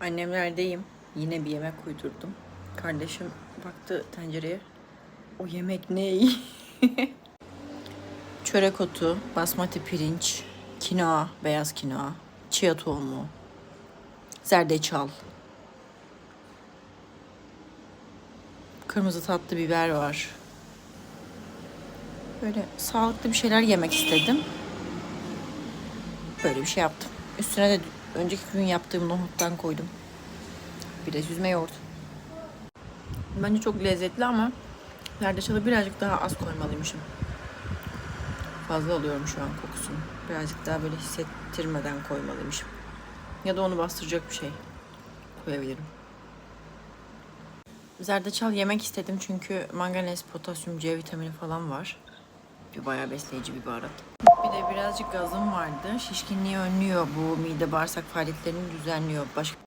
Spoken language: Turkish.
Annemlerdeyim. Yine bir yemek uydurdum. Kardeşim baktı tencereye. O yemek ne? Çörek otu, basmati pirinç, kinoa, beyaz kinoa, chia tohumu, zerdeçal, kırmızı tatlı biber var. Böyle sağlıklı bir şeyler yemek istedim. Böyle bir şey yaptım. Üstüne de önceki gün yaptığım nohuttan koydum. Bir de süzme yoğurt. Bence çok lezzetli ama zerdeçalı birazcık daha az koymalıymışım. Fazla alıyorum şu an kokusunu. Birazcık daha böyle hissettirmeden koymalıymışım. Ya da onu bastıracak bir şey koyabilirim. Zerdeçal yemek istedim çünkü manganez, potasyum, C vitamini falan var. Bir bayağı besleyici bir baharat. Bir de birazcık gazım vardı. Şişkinliği önlüyor bu mide bağırsak faaliyetlerini düzenliyor. Başka